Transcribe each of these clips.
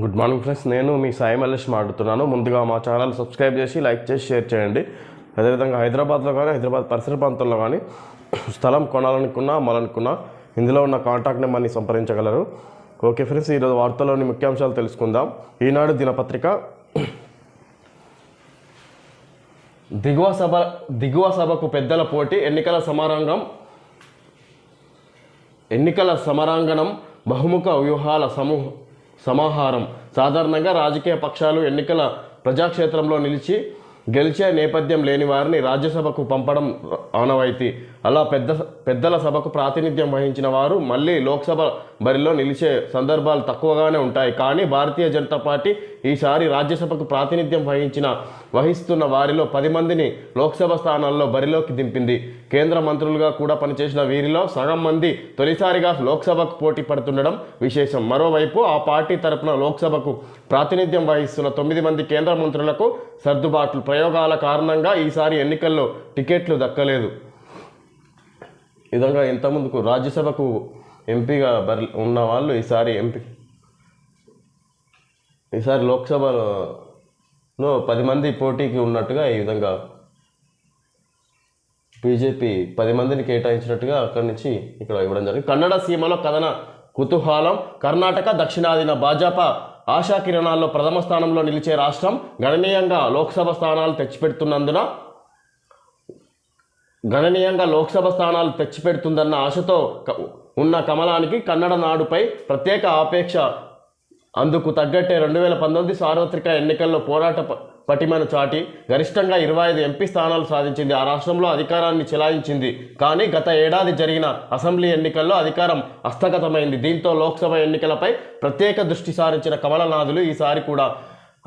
Good morning friends నేను మీ సాయి మల్లేష్ మాట్లాడుతున్నాను. ముందుగా మా ఛానల్ సబ్స్క్రైబ్ చేసి లైక్ చేసి షేర్ చేయండి. అదేవిధంగా హైదరాబాద్లో కానీ హైదరాబాద్ పరిసర ప్రాంతాల్లో కానీ స్థలం కొనాలనుకున్నా అమ్మాలనుకున్నా ఇందులో ఉన్న కాంటాక్ట్ నెంబర్ని సంప్రదించగలరు. ఓకే ఫ్రెండ్స్ ఈరోజు వార్తల్లోని ముఖ్యాంశాలు తెలుసుకుందాం. ఈనాడు దినపత్రిక దిగువ సభ దిగువ సభకు పెద్దల పోటీ ఎన్నికల సమారంగం ఎన్నికల సమరాంగణం బహుముఖ వ్యూహాల సమూహం సమాహారం. సాధారణంగా రాజకీయ పక్షాలు ఎన్నికల ప్రజాక్షేత్రంలో నిలిచి గెలిచే నేపథ్యం లేని వారిని రాజ్యసభకు పంపడం ఆనవాయితీ. అలా పెద్ద పెద్దల సభకు ప్రాతినిధ్యం వహించిన వారు మళ్ళీ లోక్సభ బరిలో నిలిచే సందర్భాలు తక్కువగానే ఉంటాయి. కానీ భారతీయ జనతా పార్టీ ఈసారి రాజ్యసభకు ప్రాతినిధ్యం వహించిన వహిస్తున్న వారిలో పది మందిని లోక్సభ స్థానాల్లో బరిలోకి దింపింది. కేంద్ర మంత్రులుగా కూడా పనిచేసిన వీరిలో సగం మంది తొలిసారిగా లోక్సభకు పోటీ పడుతుండడం విశేషం. మరోవైపు ఆ పార్టీ తరపున లోక్సభకు ప్రాతినిధ్యం వహిస్తున్న తొమ్మిది మంది కేంద్ర మంత్రులకు సర్దుబాట్లు ప్రయోగాల కారణంగా ఈసారి ఎన్నికల్లో టికెట్లు దక్కలేదు. ఈ విధంగా ఇంతకుముందుకు రాజ్యసభకు ఎంపీగా బరి ఉన్న వాళ్ళు ఈసారి ఎంపీ ఈసారి లోక్సభలో పది మంది పోటీకి ఉన్నట్టుగా ఈ విధంగా బీజేపీ పది మందిని కేటాయించినట్టుగా అక్కడి నుంచి ఇక్కడ ఇవ్వడం జరిగింది. కన్నడ సీమలో కథన కుతూహలం కర్ణాటక దక్షిణాదిన భాజపా ఆశా కిరణాల్లో ప్రథమ స్థానంలో నిలిచే రాష్ట్రం గణనీయంగా లోక్సభ స్థానాలు తెచ్చిపెడుతున్నందున గణనీయంగా లోక్సభ స్థానాలు తెచ్చిపెడుతుందన్న ఆశతో ఉన్న కమలానికి కన్నడ నాడుపై ప్రత్యేక ఆపేక్ష. అందుకు తగ్గట్టే రెండు వేల పంతొమ్మిది సార్వత్రిక ఎన్నికల్లో పోరాట పటిమను చాటి గరిష్టంగా ఇరవై ఐదు ఎంపీ స్థానాలు సాధించింది. ఆ రాష్ట్రంలో అధికారాన్ని చెలాయించింది. కానీ గత ఏడాది జరిగిన అసెంబ్లీ ఎన్నికల్లో అధికారం హస్తగతమైంది దీంతో లోక్సభ ఎన్నికలపై ప్రత్యేక దృష్టి సారించిన కమలనాథులు ఈసారి కూడా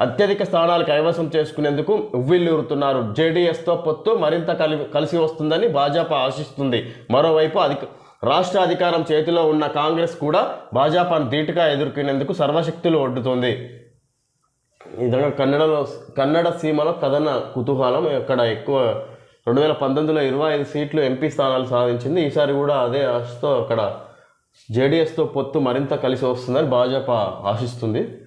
అత్యధిక స్థానాలు కైవసం చేసుకునేందుకు ఉవ్విల్లూరుతున్నారు జేడీఎస్తో పొత్తు మరింత కలి కలిసి వస్తుందని భాజపా ఆశిస్తుంది. మరోవైపు అధిక రాష్ట్ర అధికారం చేతిలో ఉన్న కాంగ్రెస్ కూడా భాజపాను ధీటుగా ఎదుర్కొనేందుకు సర్వశక్తులు ఒడ్డుతోంది. నిజంగా కన్నడలో కన్నడ సీమలో కథన కుతూహలం ఇక్కడ ఎక్కువ. రెండు వేల పంతొమ్మిదిలో ఇరవై ఐదు సీట్లు ఎంపీ స్థానాలు సాధించింది. ఈసారి కూడా అదే ఆశతో అక్కడ జేడీఎస్తో పొత్తు మరింత కలిసి వస్తుందని భాజపా ఆశిస్తుంది.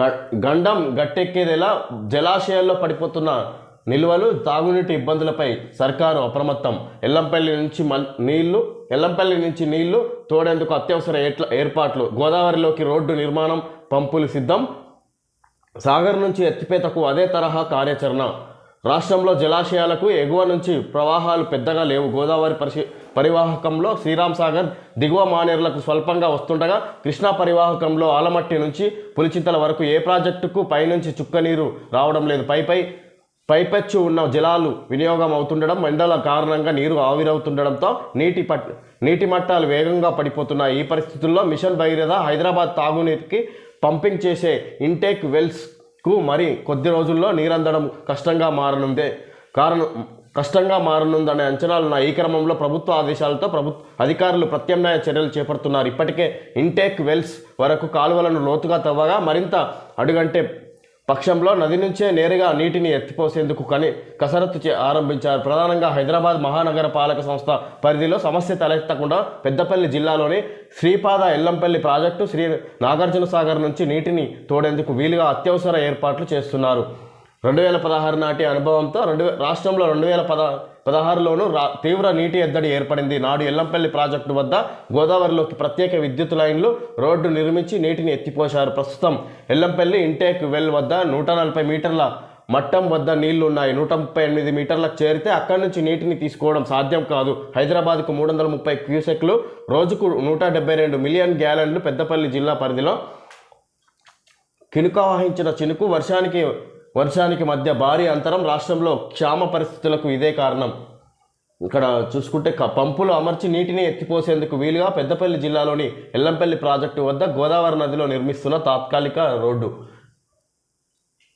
గ- గండం గట్టెక్కేదేలా జలాశయాల్లో పడిపోతున్న నిల్వలు తాగునీటి ఇబ్బందులపై సర్కారు అప్రమత్తం. ఎల్లంపల్లి నుంచి మల్ నీళ్ళు ఎల్లంపల్లి నుంచి నీళ్ళు తోడేందుకు అత్యవసర ఏట్ల ఏర్పాట్లు. గోదావరిలోకి రోడ్డు నిర్మాణం పంపులు సిద్ధం. సాగర్ నుంచి ఎత్తిపేతకు అదే తరహా కార్యాచరణ. రాష్ట్రంలో జలాశయాలకు ఎగువ నుంచి ప్రవాహాలు పెద్దగా లేవు. గోదావరి పరిశీ పరివాహకంలో శ్రీరామ్ సాగర్ దిగువ మానేరులకు స్వల్పంగా వస్తుండగా కృష్ణా పరివాహకంలో ఆలమట్టి నుంచి పులిచింతల వరకు ఏ ప్రాజెక్టుకు పైనుంచి చుక్క నీరు రావడం లేదు. పైపై పైపెచ్చు ఉన్న జలాలు వినియోగం అవుతుండడం ఎండల కారణంగా నీరు ఆవిరవుతుండడంతో నీటి పట్ నీటి మట్టాలు వేగంగా పడిపోతున్నాయి. ఈ పరిస్థితుల్లో మిషన్ భగీరథ హైదరాబాద్ తాగునీటికి పంపింగ్ చేసే ఇంటేక్ వెల్స్కు మరి కొద్ది రోజుల్లో నీరందడం కష్టంగా మారనుందే. కారణం కష్టంగా మారనుందనే అంచనాలున్న ఈ క్రమంలో ప్రభుత్వ ఆదేశాలతో ప్రభుత్వ అధికారులు ప్రత్యామ్నాయ చర్యలు చేపడుతున్నారు. ఇప్పటికే ఇంటేక్ వెల్స్ వరకు కాలువలను లోతుగా తవ్వగా మరింత అడుగంటే పక్షంలో నది నుంచే నేరుగా నీటిని ఎత్తిపోసేందుకు కని కసరత్తు చే ఆరంభించారు. ప్రధానంగా హైదరాబాద్ మహానగర పాలక సంస్థ పరిధిలో సమస్య తలెత్తకుండా పెద్దపల్లి జిల్లాలోని శ్రీపాద ఎల్లంపల్లి ప్రాజెక్టు శ్రీ నాగార్జున సాగర్ నుంచి నీటిని తోడేందుకు వీలుగా అత్యవసర ఏర్పాట్లు చేస్తున్నారు. రెండు వేల పదహారు నాటి అనుభవంతో రెండు రాష్ట్రంలో రెండు వేల పద పదహారులోనూ రా తీవ్ర నీటి ఎద్దడి ఏర్పడింది. నాడు ఎల్లంపల్లి ప్రాజెక్టు వద్ద గోదావరిలోకి ప్రత్యేక విద్యుత్ లైన్లు రోడ్డు నిర్మించి నీటిని ఎత్తిపోశారు ప్రస్తుతం. ఎల్లంపల్లి ఇంటేక్ వెల్ వద్ద నూట నలభై మీటర్ల మట్టం వద్ద నీళ్ళు ఉన్నాయి నూట ముప్పై ఎనిమిది మీటర్లకు చేరితే అక్కడి నుంచి నీటిని తీసుకోవడం సాధ్యం కాదు. హైదరాబాద్కు మూడు వందల ముప్పై క్యూసెక్లు రోజుకు నూట డెబ్బై రెండు మిలియన్ గ్యాలన్లు పెద్దపల్లి జిల్లా పరిధిలో కినుక వహించిన చినుకు వర్షానికి వర్షానికి మధ్య భారీ అంతరం రాష్ట్రంలో క్షామ పరిస్థితులకు ఇదే కారణం. ఇక్కడ చూసుకుంటే క- పంపులు అమర్చి నీటిని ఎత్తిపోసేందుకు వీలుగా పెద్దపల్లి జిల్లాలోని ఎల్లంపల్లి ప్రాజెక్టు వద్ద గోదావరి నదిలో నిర్మిస్తున్న తాత్కాలిక రోడ్డు.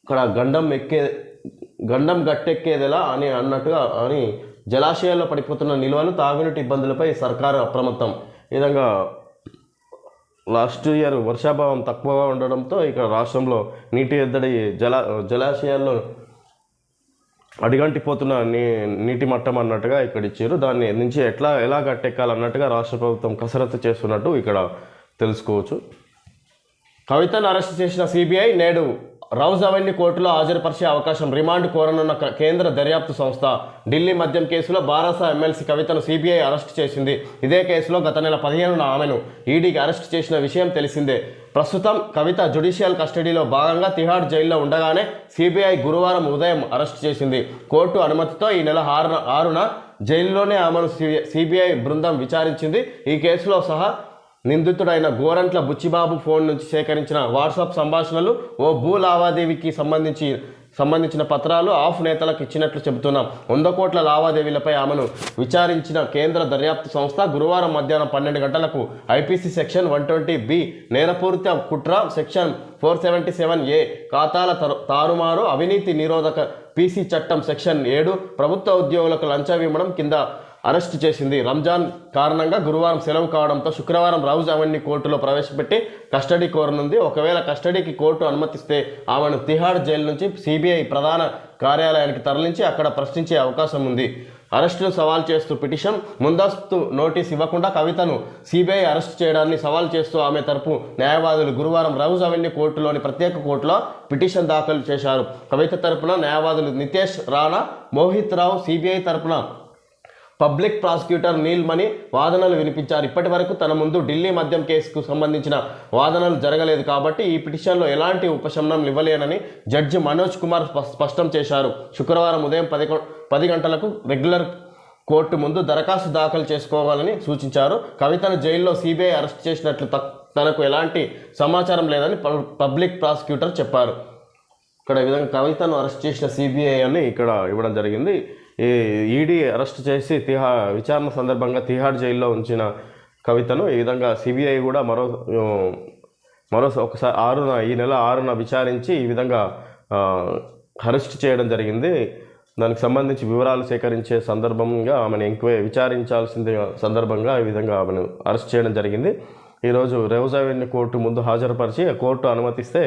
ఇక్కడ గండం ఎక్కే గండం గట్టెక్కేదెలా అని అన్నట్టుగా అని జలాశయాల్లో పడిపోతున్న నిల్వలు తాగునీటి ఇబ్బందులపై సర్కారు అప్రమత్తం. ఈ విధంగా లాస్ట్ ఇయర్ వర్షాభావం తక్కువగా ఉండడంతో ఇక్కడ రాష్ట్రంలో నీటి ఎద్దడి జలా జలాశయాల్లో అడిగంటిపోతున్న నీ నీటి మట్టం అన్నట్టుగా ఇక్కడ ఇచ్చారు. దాన్ని నుంచి ఎట్లా ఎలా గట్టెక్కాలన్నట్టుగా రాష్ట్ర ప్రభుత్వం కసరత్తు చేస్తున్నట్టు ఇక్కడ తెలుసుకోవచ్చు. కవితను అరెస్ట్ చేసిన సిబిఐ నేడు రౌజ్ కోర్టులో హాజరుపరిచే అవకాశం రిమాండ్ కోరనున్న కేంద్ర దర్యాప్తు సంస్థ. ఢిల్లీ మద్యం కేసులో బారాసా ఎమ్మెల్సీ కవితను సిబిఐ అరెస్ట్ చేసింది. ఇదే కేసులో గత నెల పదిహేనున ఆమెను ఈడీకి అరెస్ట్ చేసిన విషయం తెలిసిందే. ప్రస్తుతం కవిత జుడిషియల్ కస్టడీలో భాగంగా తిహాడ్ జైల్లో ఉండగానే సిబిఐ గురువారం ఉదయం అరెస్ట్ చేసింది. కోర్టు అనుమతితో ఈ నెల ఆరున ఆరున జైల్లోనే ఆమెను సిబిఐ బృందం విచారించింది. ఈ కేసులో సహా నిందితుడైన గోరంట్ల బుచ్చిబాబు ఫోన్ నుంచి సేకరించిన వాట్సాప్ సంభాషణలు ఓ భూ లావాదేవీకి సంబంధించి సంబంధించిన పత్రాలు ఆఫ్ నేతలకు ఇచ్చినట్లు చెబుతున్నాం. వంద కోట్ల లావాదేవీలపై ఆమెను విచారించిన కేంద్ర దర్యాప్తు సంస్థ గురువారం మధ్యాహ్నం పన్నెండు గంటలకు IPC section one twenty B నేరపూరిత కుట్ర section four seventy seven A ఖాతాల తారుమారు అవినీతి నిరోధక పీసీ చట్టం సెక్షన్ ఏడు ప్రభుత్వ ఉద్యోగులకు లంచం ఇవ్వడం కింద అరెస్టు చేసింది. రంజాన్ కారణంగా గురువారం సెలవు కావడంతో శుక్రవారం రౌజ్ అవన్నీ కోర్టులో ప్రవేశపెట్టి కస్టడీ కోరనుంది. ఒకవేళ కస్టడీకి కోర్టు అనుమతిస్తే ఆమెను తిహాడ్ జైలు నుంచి సిబిఐ ప్రధాన కార్యాలయానికి తరలించి అక్కడ ప్రశ్నించే అవకాశం ఉంది. అరెస్టును సవాల్ చేస్తూ పిటిషన్ ముందస్తు నోటీస్ ఇవ్వకుండా కవితను సిబిఐ అరెస్ట్ చేయడాన్ని సవాల్ చేస్తూ ఆమె తరపు న్యాయవాదులు గురువారం రౌజ్ అవెన్యూ కోర్టులోని ప్రత్యేక కోర్టులో పిటిషన్ దాఖలు చేశారు. కవిత తరపున న్యాయవాదులు నితేష్ రాణా మోహిత్ రావు సిబిఐ తరపున పబ్లిక్ ప్రాసిక్యూటర్ నీల్ మణి వాదనలు వినిపించారు. ఇప్పటి వరకు తన ముందు ఢిల్లీ మద్యం కేసుకు సంబంధించిన వాదనలు జరగలేదు కాబట్టి ఈ పిటిషన్లో ఎలాంటి ఉపశమనం ఇవ్వలేనని జడ్జి మనోజ్ కుమార్ స్ప- స్పష్టం చేశారు. శుక్రవారం ఉదయం పది గ- పది గంటలకు రెగ్యులర్ కోర్టు ముందు దరఖాస్తు దాఖలు చేసుకోవాలని సూచించారు. కవితను జైల్లో సిబిఐ అరెస్ట్ చేసినట్లు తక్- తనకు ఎలాంటి సమాచారం లేదని పబ్లిక్ ప్రాసిక్యూటర్ చెప్పారు. ఇక్కడ ఈ విధంగా కవితను అరెస్ట్ చేసిన సిబిఐ అని ఇక్కడ ఇవ్వడం జరిగింది. ఈడీ అరెస్ట్ చేసి తిహా విచారణ సందర్భంగా తిహాడ్ జైల్లో ఉంచిన కవితను ఈ విధంగా సిబిఐ కూడా మరో మరో ఒకసారి ఆరున ఈ నెల ఆరున విచారించి ఈ విధంగా అరెస్ట్ చేయడం జరిగింది. దానికి సంబంధించి వివరాలు సేకరించే సందర్భంగా ఆమెను ఎంక్వైరీ విచారించాల్సింది సందర్భంగా ఈ విధంగా ఆమెను అరెస్ట్ చేయడం జరిగింది. ఈరోజు రేవుజ్ కోర్టు ముందు హాజరుపరిచి కోర్టు అనుమతిస్తే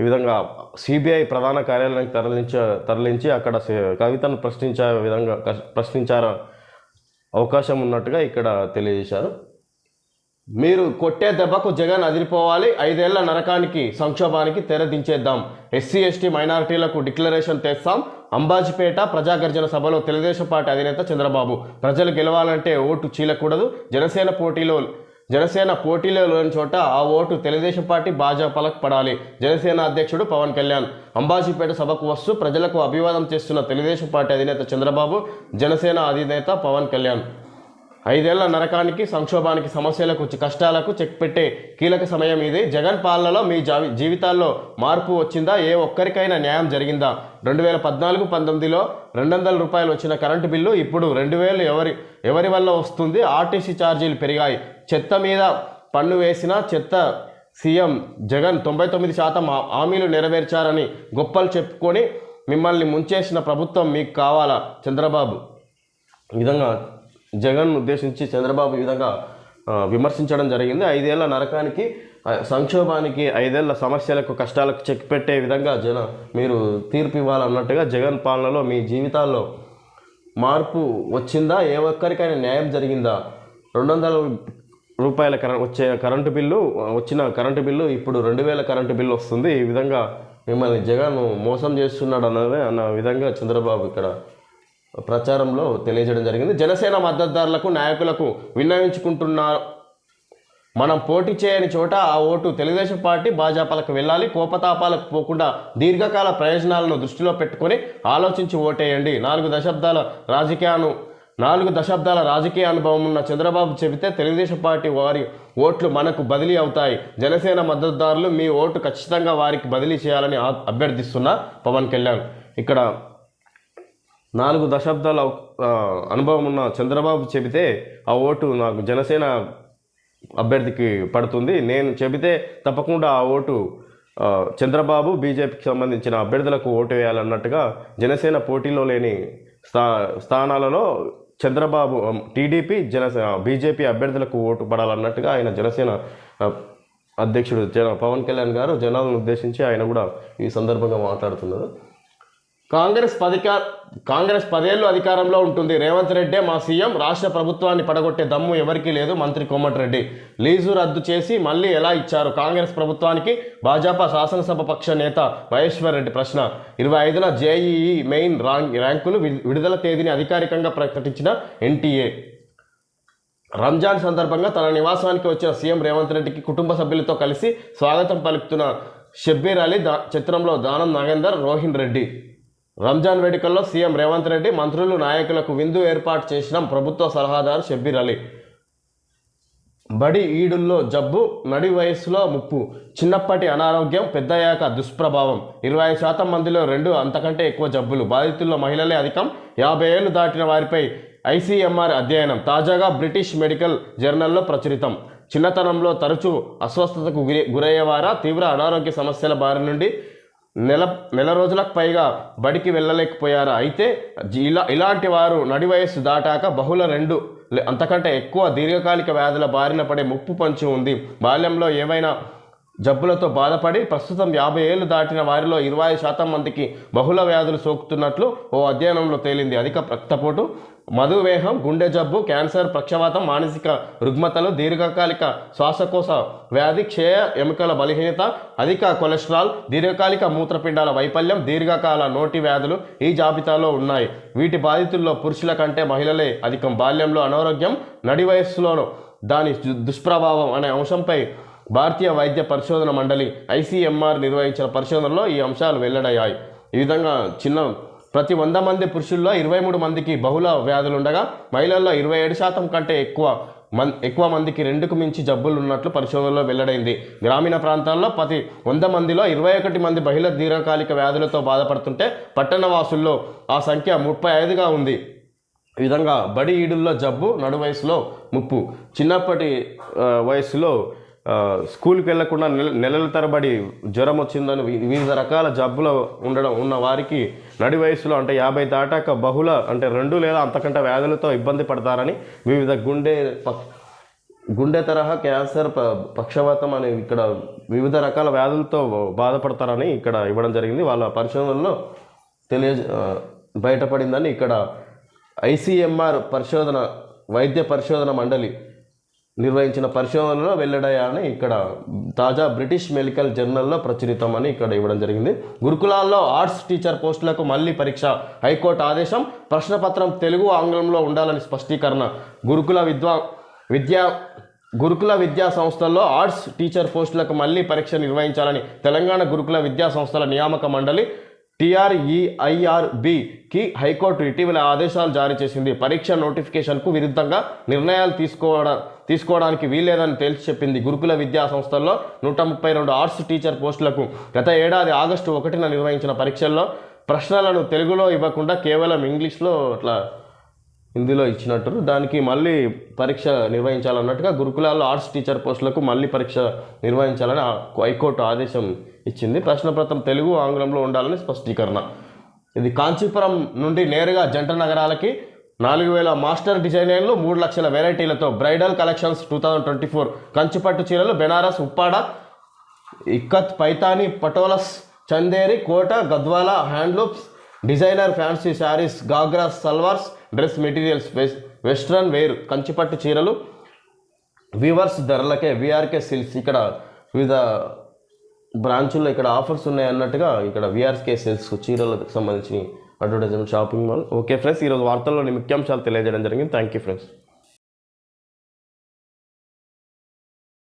ఈ విధంగా సిబిఐ ప్రధాన కార్యాలయానికి తరలించ తరలించి అక్కడ కవితను ప్రశ్నించే విధంగా ప్రశ్నించార ప్రశ్నించారు అవకాశం ఉన్నట్టుగా ఇక్కడ తెలియజేశారు. మీరు కొట్టే దెబ్బకు జగన్ అదిరిపోవాలి ఐదేళ్ళ నరకానికి సంక్షోభానికి తెరదించేద్దాం ఎస్సీ ఎస్టీ మైనారిటీలకు డిక్లరేషన్ తెస్తాం. అంబాజీపేట ప్రజాగర్జన సభలో తెలుగుదేశం పార్టీ అధినేత చంద్రబాబు. ప్రజలు గెలవాలంటే ఓటు చీలకూడదు. జనసేన పోటీలో జనసేన పోటీలో లేని చోట ఆ ఓటు తెలుగుదేశం పార్టీ భాజపాలకు పడాలి. జనసేన అధ్యక్షుడు పవన్ కళ్యాణ్. అంబాజీపేట సభకు వస్తూ ప్రజలకు అభివాదం చేస్తున్న తెలుగుదేశం పార్టీ అధినేత చంద్రబాబు జనసేన అధినేత పవన్ కళ్యాణ్. ఐదేళ్ళ నరకానికి సంక్షోభానికి సమస్యలకు కష్టాలకు చెక్ పెట్టే కీలక సమయం ఇది. జగన్ పాలనలో మీ జావి జీవితాల్లో మార్పు వచ్చిందా? ఏ ఒక్కరికైనా న్యాయం జరిగిందా? రెండు వేల పద్నాలుగు పంతొమ్మిదిలో రెండు వందల రూపాయలు వచ్చిన కరెంటు బిల్లు ఇప్పుడు రెండు వేలు ఎవరి ఎవరి వల్ల వస్తుంది? ఆర్టీసీ ఛార్జీలు పెరిగాయి. చెత్త మీద పన్ను వేసిన చెత్త సీఎం జగన్ తొంభై తొమ్మిది శాతం హామీలు నెరవేర్చారని గొప్పలు చెప్పుకొని మిమ్మల్ని ముంచేసిన ప్రభుత్వం మీకు కావాలా చంద్రబాబు? విధంగా జగన్ ఉద్దేశించి చంద్రబాబు ఈ విధంగా విమర్శించడం జరిగింది. ఐదేళ్ళ నరకానికి సంక్షోభానికి ఐదేళ్ళ సమస్యలకు కష్టాలకు చెక్ పెట్టే విధంగా జన మీరు తీర్పు ఇవ్వాలన్నట్టుగా జగన్ పాలనలో మీ జీవితాల్లో మార్పు వచ్చిందా? ఏ ఒక్కరికైనా న్యాయం జరిగిందా? రెండు వందల రూపాయల కర వచ్చే కరెంటు బిల్లు వచ్చిన కరెంటు బిల్లు ఇప్పుడు రెండు వేల కరెంటు బిల్లు వస్తుంది. ఈ విధంగా మిమ్మల్ని జగన్ మోసం చేస్తున్నాడు అన్నదే అన్న విధంగా చంద్రబాబు ఇక్కడ ప్రచారంలో తెలియజేయడం జరిగింది. జనసేన మద్దతుదారులకు నాయకులకు విన్నవించుకుంటున్నారు మనం పోటీ చేయని చోట ఆ ఓటు తెలుగుదేశం పార్టీ భాజపాలకు వెళ్ళాలి. కోపతాపాలకు పోకుండా దీర్ఘకాల ప్రయోజనాలను దృష్టిలో పెట్టుకొని ఆలోచించి ఓటేయండి. నాలుగు దశాబ్దాల రాజకీయాలను నాలుగు దశాబ్దాల రాజకీయ అనుభవం ఉన్న చంద్రబాబు చెబితే తెలుగుదేశం పార్టీ వారి ఓట్లు మనకు బదిలీ అవుతాయి. జనసేన మద్దతుదారులు మీ ఓటు ఖచ్చితంగా వారికి బదిలీ చేయాలని అభ్యర్థిస్తున్న పవన్ కళ్యాణ్. ఇక్కడ నాలుగు దశాబ్దాల అనుభవం ఉన్న చంద్రబాబు చెబితే ఆ ఓటు నాకు జనసేన అభ్యర్థికి పడుతుంది. నేను చెబితే తప్పకుండా ఆ ఓటు చంద్రబాబు బీజేపీకి సంబంధించిన అభ్యర్థులకు ఓటు వేయాలన్నట్టుగా జనసేన పోటీలో లేని స్థా స్థానాలలో చంద్రబాబు టీడీపీ జనసేన బీజేపీ అభ్యర్థులకు ఓటు పడాలన్నట్టుగా ఆయన జనసేన అధ్యక్షుడు జన పవన్ కళ్యాణ్ గారు జనాలను ఉద్దేశించి ఆయన కూడా ఈ సందర్భంగా మాట్లాడుతున్నారు. కాంగ్రెస్ పదికా కాంగ్రెస్ పదేళ్ళు అధికారంలో ఉంటుంది. రేవంత్ రెడ్డే మా సీఎం రాష్ట్ర ప్రభుత్వాన్ని పడగొట్టే దమ్ము ఎవరికీ లేదు మంత్రి కోమటిరెడ్డి. లీజు రద్దు చేసి మళ్ళీ ఎలా ఇచ్చారు? కాంగ్రెస్ ప్రభుత్వానికి భాజపా శాసనసభ పక్ష నేత మహేశ్వర్ రెడ్డి ప్రశ్న. ఇరవై ఐదున జేఈఈ మెయిన్ ర్యాంక్ ర్యాంకులు వి- విడుదల తేదీని అధికారికంగా ప్రకటించిన ఎన్టీఏ. రంజాన్ సందర్భంగా తన నివాసానికి వచ్చిన సీఎం రేవంత్ రెడ్డికి కుటుంబ సభ్యులతో కలిసి స్వాగతం పలుకుతున్న షబ్బీర్ అలీ దా చిత్రంలో దానం నాగేందర్ రోహిన్ రెడ్డి. రంజాన్ వేడుకల్లో సీఎం రేవంత్ రెడ్డి మంత్రులు నాయకులకు విందు ఏర్పాటు చేసిన ప్రభుత్వ సలహాదారు షబ్బీర్ అలీ. బడి ఈడుల్లో జబ్బు నడి వయస్సులో ముప్పు చిన్నప్పటి అనారోగ్యం పెద్దయ్యాక దుష్ప్రభావం. ఇరవై ఐదు శాతం మందిలో రెండు అంతకంటే ఎక్కువ జబ్బులు. బాధితుల్లో మహిళలే అధికం. యాభై ఏళ్ళు దాటిన వారిపై ఐసీఎంఆర్ అధ్యయనం. తాజాగా బ్రిటిష్ మెడికల్ జర్నల్లో ప్రచురితం. చిన్నతనంలో తరచూ అస్వస్థతకు గురి గురయ్యేవారా? తీవ్ర అనారోగ్య సమస్యల బారి నుండి నెల నెల రోజులకు పైగా బడికి వెళ్ళలేకపోయారా? అయితే ఇలా ఇలాంటి వారు నడి వయస్సు దాటాక బహుళ రెండు అంతకంటే ఎక్కువ దీర్ఘకాలిక వ్యాధుల బారిన పడే ముప్పు పంచు ఉంది. బాల్యంలో ఏవైనా జబ్బులతో బాధపడి ప్రస్తుతం యాభై ఏళ్ళు దాటిన వారిలో ఇరవై శాతం మందికి బహుళ వ్యాధులు సోకుతున్నట్లు ఓ అధ్యయనంలో తేలింది. అధిక రక్తపోటు మధుమేహం గుండె జబ్బు క్యాన్సర్ పక్షవాతం మానసిక రుగ్మతలు దీర్ఘకాలిక శ్వాసకోశ వ్యాధి క్షయ ఎముకల బలహీనత అధిక కొలెస్ట్రాల్ దీర్ఘకాలిక మూత్రపిండాల వైఫల్యం దీర్ఘకాల నోటి వ్యాధులు ఈ జాబితాలో ఉన్నాయి. వీటి బాధితుల్లో పురుషుల కంటే మహిళలే అధికం. బాల్యంలో అనారోగ్యం నడి వయస్సులోనూ దాని దుష్ప్రభావం అనే అంశంపై భారతీయ వైద్య పరిశోధన మండలి ఐసీఎంఆర్ నిర్వహించిన పరిశోధనలో ఈ అంశాలు వెల్లడయ్యాయి. ఈ విధంగా చిన్న ప్రతి వంద మంది పురుషుల్లో ఇరవై మూడు మందికి బహుళ వ్యాధులు ఉండగా మహిళల్లో ఇరవై ఏడు శాతం కంటే ఎక్కువ మన్ ఎక్కువ మందికి రెండుకు మించి జబ్బులు ఉన్నట్లు పరిశోధనలో వెల్లడైంది. గ్రామీణ ప్రాంతాల్లో ప్రతి వంద మందిలో ఇరవై ఒకటి మంది బహిళ దీర్ఘకాలిక వ్యాధులతో బాధపడుతుంటే పట్టణ వాసుల్లో ఆ సంఖ్య ముప్పై ఐదుగా ఉంది. ఈ విధంగా బడి ఈడుల్లో జబ్బు నడు వయసులో ముప్పు చిన్నప్పటి వయసులో స్కూల్కి వెళ్ళకుండా నెల నెలల తరబడి జ్వరం వచ్చిందని వివిధ రకాల జబ్బులు ఉండడం ఉన్న వారికి నడి వయసులో అంటే యాభై దాటాక బహుళ అంటే రెండు లేదా అంతకంటే వ్యాధులతో ఇబ్బంది పడతారని వివిధ గుండె పక్- గుండె తరహా క్యాన్సర్ ప- పక్షవాతం అనే ఇక్కడ వివిధ రకాల వ్యాధులతో బాధపడతారని ఇక్కడ ఇవ్వడం జరిగింది. వాళ్ళ పరిశోధనలో తెలియ బయటపడిందని ఇక్కడ ఐసీఎంఆర్ పరిశోధన వైద్య పరిశోధన మండలి నిర్వహించిన పరిశోధనలో వెల్లడయ్యాయని ఇక్కడ తాజా బ్రిటిష్ మెడికల్ జర్నల్లో ప్రచురితమని ఇక్కడ ఇవ్వడం జరిగింది. గురుకులాల్లో ఆర్ట్స్ టీచర్ పోస్టులకు మళ్ళీ పరీక్ష హైకోర్టు ఆదేశం ప్రశ్నపత్రం తెలుగు ఆంగ్లంలో ఉండాలని స్పష్టీకరణ. గురుకుల విద్వా విద్యా గురుకుల విద్యా సంస్థల్లో ఆర్ట్స్ టీచర్ పోస్టులకు మళ్ళీ పరీక్ష నిర్వహించాలని తెలంగాణ గురుకుల విద్యా సంస్థల నియామక మండలి టీఆర్ఈఐఆర్బికి హైకోర్టు ఇటీవల ఆదేశాలు జారీ చేసింది. పరీక్ష నోటిఫికేషన్కు విరుద్ధంగా నిర్ణయాలు తీసుకోవడం తీసుకోవడానికి వీల్లేదని తేల్చి చెప్పింది. గురుకుల విద్యా సంస్థల్లో నూట ముప్పై రెండు ఆర్ట్స్ టీచర్ పోస్టులకు గత ఏడాది ఆగస్టు ఒకటిన నిర్వహించిన పరీక్షల్లో ప్రశ్నలను తెలుగులో ఇవ్వకుండా కేవలం ఇంగ్లీష్లో అట్లా హిందీలో ఇచ్చినట్టు. దానికి మళ్ళీ పరీక్ష నిర్వహించాలన్నట్టుగా గురుకులాల్లో ఆర్ట్స్ టీచర్ పోస్టులకు మళ్ళీ పరీక్ష నిర్వహించాలని హైకోర్టు ఆదేశం ఇచ్చింది. ప్రశ్నపత్రం తెలుగు ఆంగ్లంలో ఉండాలని స్పష్టీకరణ. ఇది కాంచీపురం నుండి నేరుగా జంట నగరాలకి నాలుగు వేల మాస్టర్ డిజైనర్లు మూడు లక్షల వెరైటీలతో bridal collections two thousand twenty four కంచిపట్టు చీరలు Banaras Uppada ikat Paithani Patolas Chanderi Kota Gadwal handlooms designer fancy sarees ghagras salwars dress materials వెస్ western wear కంచిపట్టు చీరలు వీవర్స్ ధరలకే విఆర్కే సిల్స్ ఇక్కడ వివిధ బ్రాంచుల్లో ఇక్కడ ఆఫర్స్ ఉన్నాయి అన్నట్టుగా ఇక్కడ విఆర్కే సేల్స్ చీరలకు సంబంధించి advertisement shopping mall. Okay friends ఈరోజు వార్తల్లో ముఖ్యాంశాలు తెలియజేయడం జరిగింది. Thank you friends.